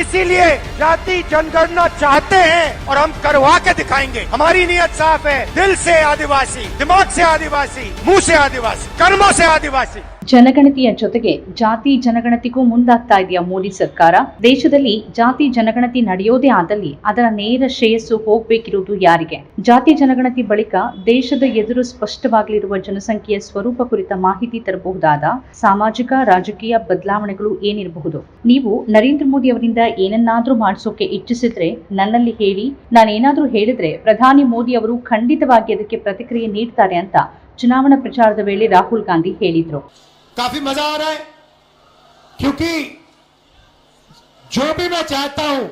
इसीलिए जाति जनगणना चाहते हैं और हम करवा के दिखाएँगे। हमारी नीयत साफ़ है। दिल से आदिवासी, दिमाग से आदिवासी, मुँह से आदिवासी, कर्मों से आदिवासी। ಜನಗಣತಿಯ ಜೊತೆಗೆ ಜಾತಿ ಜನಗಣತಿಗೂ ಮುಂದಾಗ್ತಾ ಇದೆಯಾ ಮೋದಿ ಸರ್ಕಾರ? ದೇಶದಲ್ಲಿ ಜಾತಿ ಜನಗಣತಿ ನಡೆಯೋದೇ ಆದಲ್ಲಿ ಅದರ ನೇರ ಶ್ರೇಯಸ್ಸು ಹೋಗ್ಬೇಕಿರುವುದು ಯಾರಿಗೆ? ಜಾತಿ ಜನಗಣತಿ ಬಳಿಕ ದೇಶದ ಎದುರು ಸ್ಪಷ್ಟವಾಗಲಿರುವ ಜನಸಂಖ್ಯೆಯ ಸ್ವರೂಪ ಕುರಿತ ಮಾಹಿತಿ ತರಬಹುದಾದ ಸಾಮಾಜಿಕ, ರಾಜಕೀಯ ಬದಲಾವಣೆಗಳು ಏನಿರಬಹುದು? ನೀವು ನರೇಂದ್ರ ಮೋದಿ ಅವರಿಂದ ಏನನ್ನಾದ್ರೂ ಮಾಡಿಸೋಕೆ ಇಚ್ಛಿಸಿದ್ರೆ ನನ್ನಲ್ಲಿ ಹೇಳಿ. ನಾನೇನಾದ್ರೂ ಹೇಳಿದ್ರೆ ಪ್ರಧಾನಿ ಮೋದಿ ಅವರು ಖಂಡಿತವಾಗಿ ಅದಕ್ಕೆ ಪ್ರತಿಕ್ರಿಯೆ ನೀಡ್ತಾರೆ ಅಂತ ಚುನಾವಣಾ ಪ್ರಚಾರದ ವೇಳೆ ರಾಹುಲ್ ಗಾಂಧಿ ಹೇಳಿದ್ರು. काफ़ी मज़ा आ रहा है। क्योंकि जो भी मैं चाहता हूँ,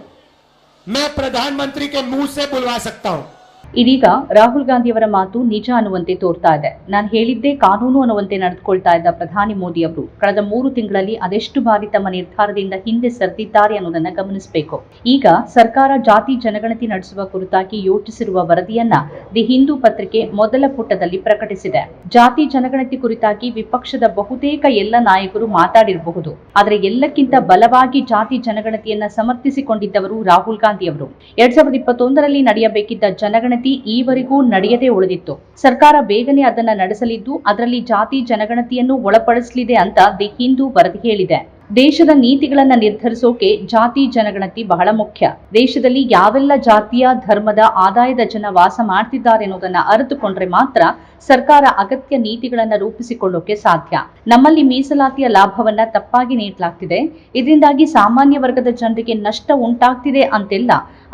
मैं प्रधानमंत्री के मुँह से बुलवा सकता हूँ। ಇದೀಗ ರಾಹುಲ್ ಗಾಂಧಿಯವರ ಮಾತು ನಿಜ ಅನ್ನುವಂತೆ ತೋರ್ತಾ ಇದೆ. ನಾನು ಹೇಳಿದ್ದೇ ಕಾನೂನು ಅನ್ನುವಂತೆ ನಡೆದುಕೊಳ್ತಾ ಇದ್ದ ಪ್ರಧಾನಿ ಮೋದಿ ಅವರು ಕಳೆದ ಮೂರು ತಿಂಗಳಲ್ಲಿ ಅದೆಷ್ಟು ಬಾರಿ ತಮ್ಮ ನಿರ್ಧಾರದಿಂದ ಹಿಂದೆ ಸರಿದಿದ್ದಾರೆ ಅನ್ನೋದನ್ನ ಗಮನಿಸಬೇಕು. ಈಗ ಸರ್ಕಾರ ಜಾತಿ ಜನಗಣತಿ ನಡೆಸುವ ಕುರಿತಾಗಿ ಯೋಚಿಸಿರುವ ವರದಿಯನ್ನ ದಿ ಹಿಂದೂ ಪತ್ರಿಕೆ ಮೊದಲ ಪುಟದಲ್ಲಿ ಪ್ರಕಟಿಸಿದೆ. ಜಾತಿ ಜನಗಣತಿ ಕುರಿತಾಗಿ ವಿಪಕ್ಷದ ಬಹುತೇಕ ಎಲ್ಲ ನಾಯಕರು ಮಾತಾಡಿರಬಹುದು. ಆದರೆ ಎಲ್ಲಕ್ಕಿಂತ ಬಲವಾಗಿ ಜಾತಿ ಜನಗಣತಿಯನ್ನ ಸಮರ್ಥಿಸಿಕೊಂಡಿದ್ದವರು ರಾಹುಲ್ ಗಾಂಧಿ ಅವರು ಎರಡ್ ಸಾವಿರದ ಇಪ್ಪತ್ತೊಂದರಲ್ಲಿ ನಡೆಯಬೇಕಿದ್ದ ಜನಗಣತಿ ಈವರೆಗೂ ನಡೆಯದೇ ಉಳಿದಿತ್ತು. ಸರ್ಕಾರ ಬೇಗನೆ ಅದನ್ನ ನಡೆಸಲಿದ್ದು, ಅದರಲ್ಲಿ ಜಾತಿ ಜನಗಣತಿಯನ್ನು ಒಳಪಡಿಸಲಿದೆ ಅಂತ ದಿ ಹಿಂದೂ ವರದಿ ಹೇಳಿದೆ. ದೇಶದ ನೀತಿಗಳನ್ನ ನಿರ್ಧರಿಸೋಕೆ ಜಾತಿ ಜನಗಣತಿ ಬಹಳ ಮುಖ್ಯ. ದೇಶದಲ್ಲಿ ಯಾವೆಲ್ಲ ಜಾತಿಯ ಧರ್ಮದ ಆದಾಯದ ಜನ ವಾಸ ಮಾಡ್ತಿದ್ದಾರೆ ಅನ್ನೋದನ್ನ ಅರಿತುಕೊಂಡ್ರೆ ಮಾತ್ರ ಸರ್ಕಾರ ಅಗತ್ಯ ನೀತಿಗಳನ್ನ ರೂಪಿಸಿಕೊಳ್ಳೋಕೆ ಸಾಧ್ಯ. ನಮ್ಮಲ್ಲಿ ಮೀಸಲಾತಿಯ ಲಾಭವನ್ನ ತಪ್ಪಾಗಿ ನೀಡಲಾಗ್ತಿದೆ. ಇದರಿಂದಾಗಿ ಸಾಮಾನ್ಯ ವರ್ಗದ ಜನರಿಗೆ ನಷ್ಟ ಉಂಟಾಗ್ತಿದೆ ಅಂತೆಲ್ಲ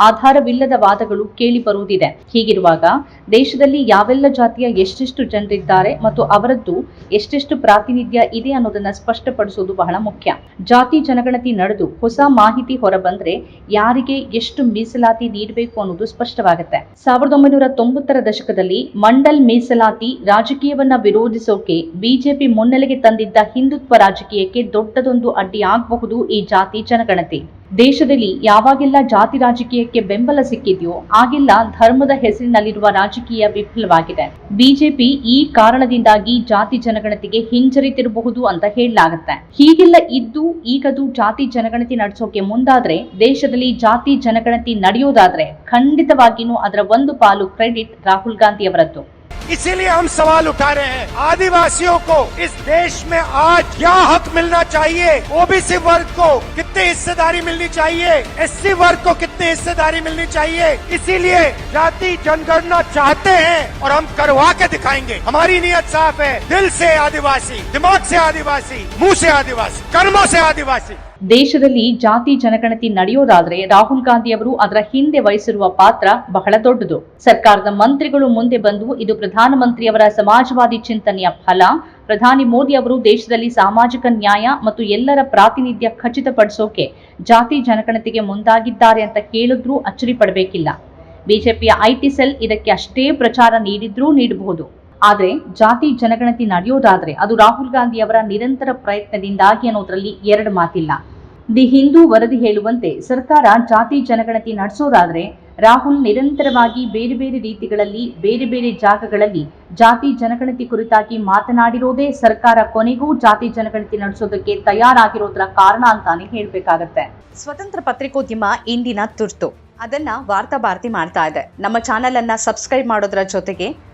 ಆಧಾರವಿಲ್ಲದ ವಾದಗಳು ಕೇಳಿ ಬರುವುದಿದೆ. ಹೀಗಿರುವಾಗ ದೇಶದಲ್ಲಿ ಯಾವೆಲ್ಲ ಜಾತಿಯ ಎಷ್ಟೆಷ್ಟು ಜನರಿದ್ದಾರೆ ಮತ್ತು ಅವರದ್ದು ಎಷ್ಟೆಷ್ಟು ಪ್ರಾತಿನಿಧ್ಯ ಇದೆ ಅನ್ನೋದನ್ನ ಸ್ಪಷ್ಟಪಡಿಸೋದು ಬಹಳ ಮುಖ್ಯ. ಜಾತಿ ಜನಗಣತಿ ನಡೆದು ಹೊಸ ಮಾಹಿತಿ ಹೊರಬಂದ್ರೆ ಯಾರಿಗೆ ಎಷ್ಟು ಮೀಸಲಾತಿ ನೀಡಬೇಕು ಅನ್ನೋದು ಸ್ಪಷ್ಟವಾಗುತ್ತೆ. ಸಾವಿರದ ಒಂಬೈನೂರ ತೊಂಬತ್ತರ ದಶಕದಲ್ಲಿ ಮಂಡಲ್ ಮೀಸಲಾತಿ ರಾಜಕೀಯವನ್ನ ವಿರೋಧಿಸೋಕೆ ಬಿಜೆಪಿ ಮುನ್ನೆಲೆಗೆ ತಂದಿದ್ದ ಹಿಂದುತ್ವ ರಾಜಕೀಯಕ್ಕೆ ದೊಡ್ಡದೊಂದು ಅಡ್ಡಿಯಾಗಬಹುದು ಈ ಜಾತಿ ಜನಗಣತಿ. ದೇಶದಲ್ಲಿ ಯಾವಾಗೆಲ್ಲ ಜಾತಿ ರಾಜಕೀಯಕ್ಕೆ ಬೆಂಬಲ ಸಿಕ್ಕಿದೆಯೋ ಆಗೆಲ್ಲ ಧರ್ಮದ ಹೆಸರಿನಲ್ಲಿರುವ ರಾಜಕೀಯ ವಿಫಲವಾಗಿದೆ. ಬಿಜೆಪಿ ಈ ಕಾರಣದಿಂದಾಗಿ ಜಾತಿ ಜನಗಣತಿಗೆ ಹಿಂಜರಿತಿರಬಹುದು ಅಂತ ಹೇಳಲಾಗುತ್ತೆ. ಹೀಗೆಲ್ಲ ಇದ್ದು ಈಗದು ಜಾತಿ ಜನಗಣತಿ ನಡೆಸೋಕೆ ಮುಂದಾದ್ರೆ, ದೇಶದಲ್ಲಿ ಜಾತಿ ಜನಗಣತಿ ನಡೆಯೋದಾದ್ರೆ ಖಂಡಿತವಾಗಿಯೂ ಅದರ ಒಂದು ಪಾಲು ಕ್ರೆಡಿಟ್ ರಾಹುಲ್ ಗಾಂಧಿ ಅವರದ್ದು इसीलिए हम सवाल उठा रहे हैं। आदिवासियों को इस देश में आज क्या हक मिलना चाहिए? ओबीसी वर्ग को कितनी हिस्सेदारी मिलनी चाहिए? एससी वर्ग को कितनी हिस्सेदारी मिलनी चाहिए? इसीलिए जाति जनगणना चाहते हैं और हम करवा के दिखाएँगे। हमारी नीयत साफ़ है। दिल से आदिवासी, दिमाग से आदिवासी, मुँह से आदिवासी, कर्मों से आदिवासी। ದೇಶದಲ್ಲಿ ಜಾತಿ ಜನಗಣತಿ ನಡೆಯೋದಾದ್ರೆ ರಾಹುಲ್ ಗಾಂಧಿ ಅವರು ಅದರ ಹಿಂದೆ ವಹಿಸಿರುವ ಪಾತ್ರ ಬಹಳ ದೊಡ್ಡದು. ಸರ್ಕಾರದ ಮಂತ್ರಿಗಳು ಮುಂದೆ ಬಂದು ಇದು ಪ್ರಧಾನಮಂತ್ರಿಯವರ ಸಮಾಜವಾದಿ ಚಿಂತನೆಯ ಫಲ. ಪ್ರಧಾನಿ ಮೋದಿ ಅವರು ದೇಶದಲ್ಲಿ ಸಾಮಾಜಿಕ ನ್ಯಾಯ ಮತ್ತು ಎಲ್ಲರ ಪ್ರಾತಿನಿಧ್ಯ ಖಚಿತಪಡಿಸೋಕೆ ಜಾತಿ ಜನಗಣತಿಗೆ ಮುಂದಾಗಿದ್ದಾರೆ ಅಂತ ಕೇಳಿದ್ರೂ ಅಚ್ಚರಿ ಪಡಬೇಕಿಲ್ಲ. ಬಿಜೆಪಿಯ ಐಟಿ ಸೆಲ್ ಇದಕ್ಕೆ ಅಷ್ಟೇ ಪ್ರಚಾರ ನೀಡಿದ್ರೂ ನೀಡಬಹುದು ಆದ್ರೆ ಜಾತಿ ಜನಗಣತಿ ನಡೆಯೋದಾದ್ರೆ ಅದು ರಾಹುಲ್ ಗಾಂಧಿ ಅವರ ನಿರಂತರ ಪ್ರಯತ್ನದಿಂದಾಗಿ ಅನ್ನೋದರಲ್ಲಿ ಎರಡು ಮಾತಿಲ್ಲ. ದಿ ಹಿಂದೂ ವರದಿ ಹೇಳುವಂತೆ ಸರ್ಕಾರ ಜಾತಿ ಜನಗಣತಿ ನಡೆಸೋದಾದ್ರೆ ರಾಹುಲ್ ನಿರಂತರವಾಗಿ ಬೇರೆ ಬೇರೆ ರೀತಿಗಳಲ್ಲಿ ಬೇರೆ ಬೇರೆ ಜಾಗಗಳಲ್ಲಿ ಜಾತಿ ಜನಗಣತಿ ಕುರಿತಾಗಿ ಮಾತನಾಡಿರೋದೇ ಸರ್ಕಾರ ಕೊನೆಗೂ ಜಾತಿ ಜನಗಣತಿ ನಡೆಸೋದಕ್ಕೆ ತಯಾರಾಗಿರೋದ್ರ ಕಾರಣ ಅಂತಾನೆ ಹೇಳ್ಬೇಕಾಗತ್ತೆ. ಸ್ವತಂತ್ರ ಪತ್ರಿಕೋದ್ಯಮ ಇಂದಿನ ತುರ್ತು. ಅದನ್ನ ವಾರ್ತಾ ಭಾರತಿ ಮಾಡ್ತಾ ಇದೆ. ನಮ್ಮ ಚಾನೆಲ್ ಅನ್ನ ಸಬ್ಸ್ಕ್ರೈಬ್ ಮಾಡೋದ್ರ ಜೊತೆಗೆ